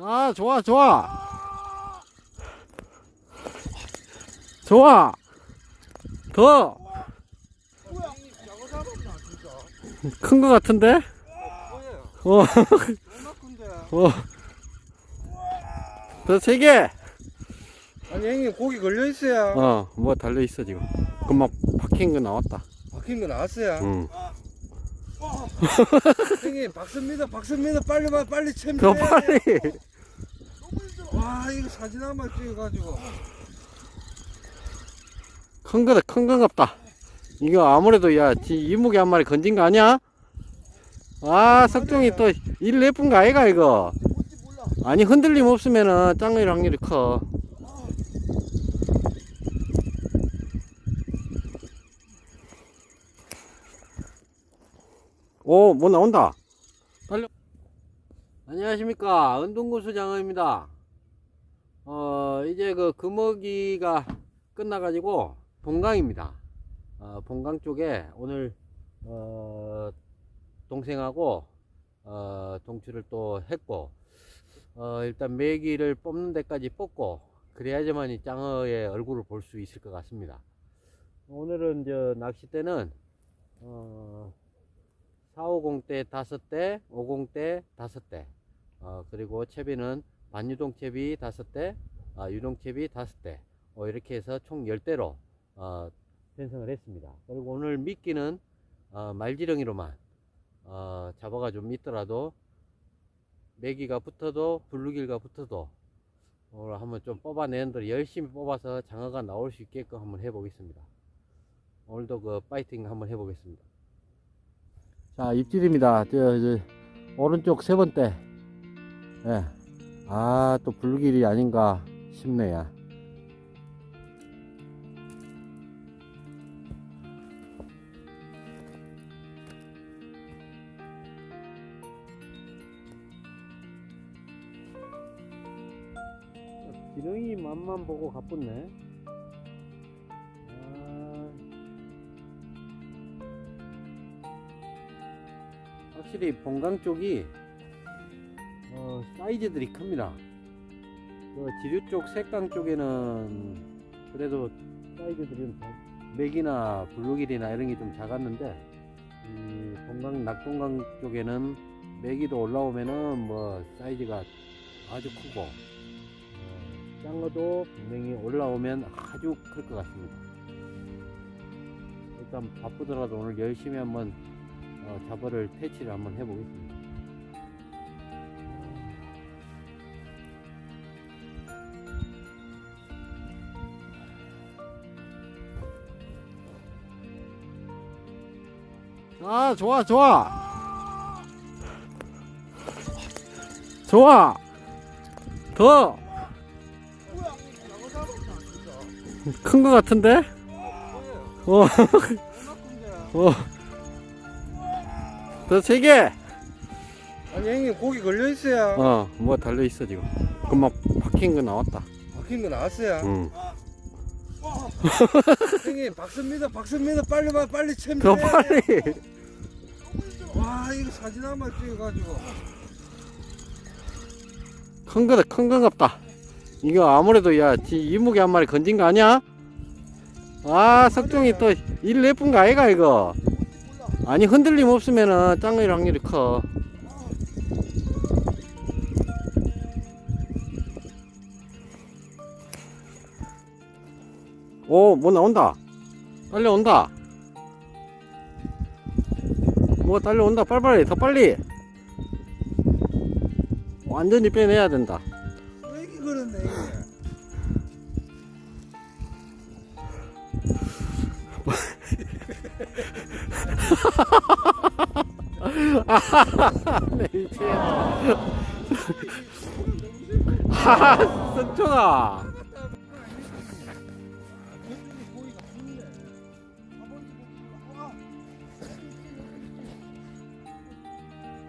아, 좋아, 좋아. 좋아. 더. 뭐야? 야구 잡았나 진짜? 큰거 같은데? 어? 어. 더 세게. 아니 형님 고기 걸려 있어요. 어, 뭐 달려 있어, 지금. 금방 박힌 거 나왔다. 박힌 거 나왔어요. 응. 형님 박습니다. 박습니다. 빨리 와 빨리 챔. 더 빨리. 와 이거 사진 한 번 찍어가지고. 큰 거다, 큰거 같다. 이거 아무래도, 야, 지 이목이 한 마리 건진 거 아니야? 아, 석종이 또 일 예쁜 거 아이가, 이거? 아니, 흔들림 없으면은 짱일 확률이 커. 오, 뭐 나온다. 달려. 안녕하십니까. 은동구수 장어입니다. 어, 이제 그 금어기가 끝나가지고 동강입니다. 어, 본강 쪽에 오늘 어, 동생하고 어, 동치를 또 했고 어, 일단 메기를 뽑는 데까지 뽑고 그래야지만이 짱어의 얼굴을 볼 수 있을 것 같습니다. 오늘은 저 낚싯대는 어, 450대 5대, 50대 5대, 어, 그리고 채비는 반유동 채비 5대, 아, 유동 채비 5대, 어, 이렇게 해서 총 10대로 어, 편성을 했습니다. 그리고 오늘 미끼는 어, 말지렁이로만 어, 잡아가 좀 있더라도 메기가 붙어도 블루길가 붙어도 오늘 한번 좀 뽑아내는 대로 열심히 뽑아서 장어가 나올 수 있게끔 한번 해보겠습니다. 오늘도 그 파이팅 한번 해보겠습니다. 자 입질입니다. 저, 저 오른쪽 세 번째. 예. 아또 블루길이 아닌가 싶네요. 지렁이 맛만 보고 가뿐네. 확실히 본강 쪽이 어, 사이즈들이 큽니다. 그 지류 쪽 색강 쪽에는 그래도 사이즈들이 맥이나 블루길이나 이런 게 좀 작았는데 이 본강 낙동강 쪽에는 맥이도 올라오면은 뭐 사이즈가 아주 크고 어, 짱어도 분명히 올라오면 아주 클 것 같습니다. 일단 바쁘더라도 오늘 열심히 한번 어, 잡어를 퇴치를 한번 해보겠습니다. 아 좋아 좋아 좋아 더? 큰 거 같은데? 어? 어. 더 세게. 아니 형님 고기 걸려 있어요. 어, 뭐 달려 있어 지금. 금방 박힌 거 나왔다. 박힌 거 나왔어요. 응. 형님 박습니다. 박습니다. 빨리 와 빨리 챔. 더 빨리. 와 이거 사진 한 번 찍어가지고. 큰 거다, 큰거 같다. 이거 아무래도 야, 지 이목이 한 마리 건진 거 아니야? 아, 석종이 또일 예쁜 거 아이가 이거? 아니 흔들림 없으면은 짱일 확률이 커. 오, 뭐 나온다. 딸려온다. 뭐 딸려온다. 빨리빨리, 더 빨리. 완전히 빼내야 된다. 왜 이렇게 그렇네 이게. 네, 이제. 하하, 석종아.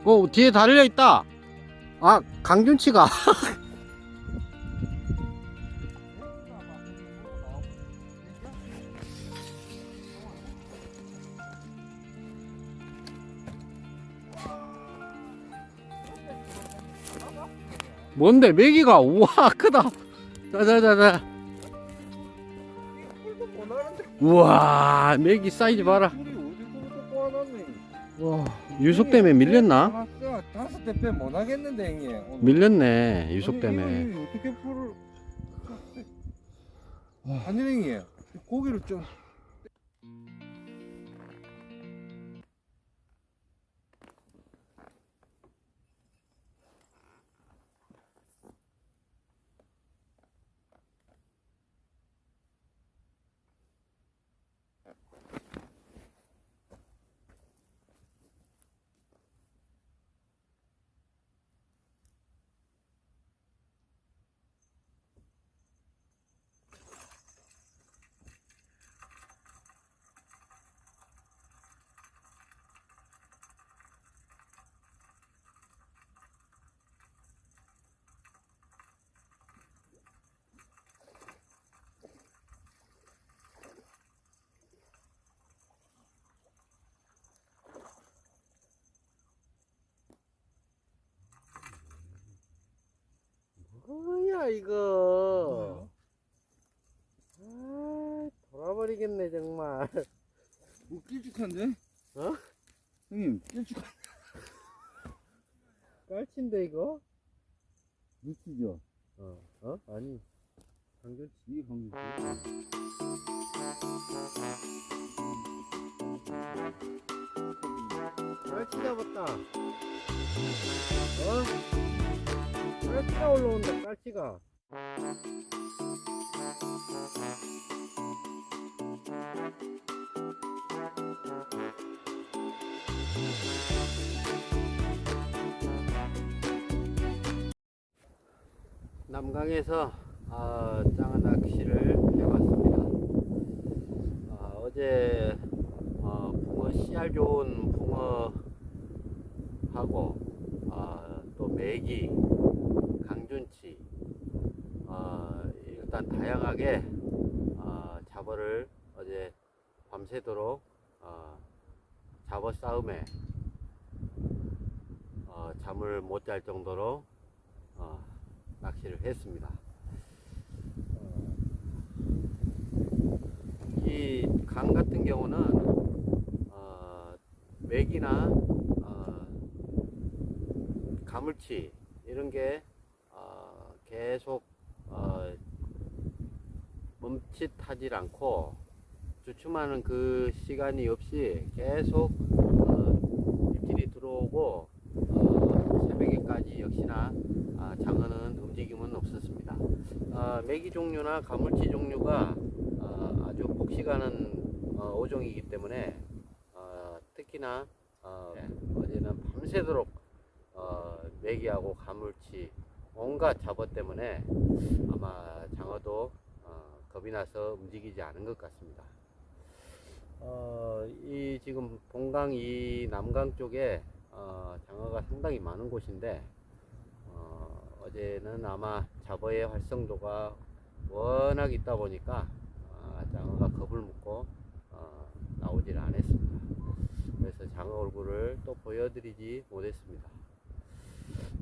어, 뒤에 달려 있다. 아, 강준치가. 뭔데 메기가 우와 크다 자자자자 우와 메기 사이즈 봐라. 와 유속 때문에 밀렸나? 다섯 대빼 못 하겠는데 형님. 오늘. 밀렸네 유속 아니, 때문에 이거 어떻게 뿔을 아니 형님 고기를 좀 뭐야 이거 아 돌아버리겠네 정말 뭐 길쭉한데? 어? 형님 길쭉 깔친데 이거? 미치죠? 어? 어? 아니 당근 이 감기 깔치 잡았다 어? 깔치가 올라온다 깔치가 남강에서 아, 짱어 낚시를 해봤습니다. 아, 어제 어, 붕어 씨알 좋은 붕어 하고 아, 또 메기, 강준치 아, 일단 다양하게 아, 잡어를 어제 밤새도록 아, 잡어 싸움에 어, 잠을 못 잘 정도로 어, 낚시를 했습니다. 이 강 같은 경우는 어, 맥이나 어, 가물치 이런 게 어, 계속 어, 멈칫하질 않고 주춤하는 그 시간이 없이 계속 어, 입질이 들어오고 어, 새벽에까지 역시나 아, 장어는 움직임은 없었습니다. 아, 메기 종류나 가물치 종류가 아, 아주 복시가는 어, 어종이기 때문에 어, 특히나 어, 어제는 밤새도록 어, 메기하고 가물치 온갖 잡어 때문에 아마 장어도 어, 겁이 나서 움직이지 않은 것 같습니다. 어, 이 지금 본강 이 남강 쪽에 어, 장어가 상당히 많은 곳인데 어, 어제는 아마 잡어의 활성도가 워낙 있다 보니까 아, 장어가 겁을 먹고 어, 나오질 않았습니다. 그래서 장어 얼굴을 또 보여드리지 못했습니다.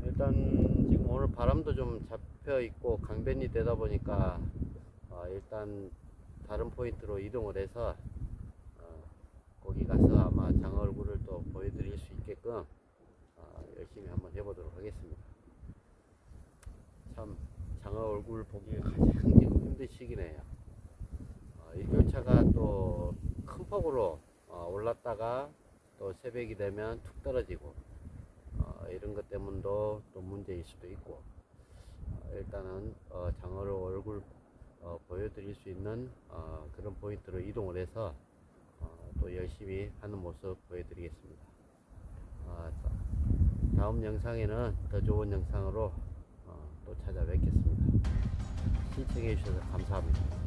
일단 지금 오늘 바람도 좀 잡혀 있고 강변이 되다 보니까 어, 일단 다른 포인트로 이동을 해서 어, 거기 가서 아마 장어 얼굴을 또 보여드릴 수 있게끔 어, 열심히 한번 해보도록 하겠습니다. 참 장어 얼굴 보기가 가장 지금 힘든 시기네요. 어, 일교차가 또 큰 폭으로 어, 올랐다가 또 새벽이 되면 툭 떨어지고 어, 이런 것 때문도 또 문제일 수도 있고 어, 일단은 어, 장어를 얼굴 어, 보여드릴 수 있는 어, 그런 포인트로 이동을 해서 어, 또 열심히 하는 모습 보여드리겠습니다. 아, 자, 다음 영상에는 더 좋은 영상으로 어, 또 찾아뵙겠습니다. 시청해 주셔서 감사합니다.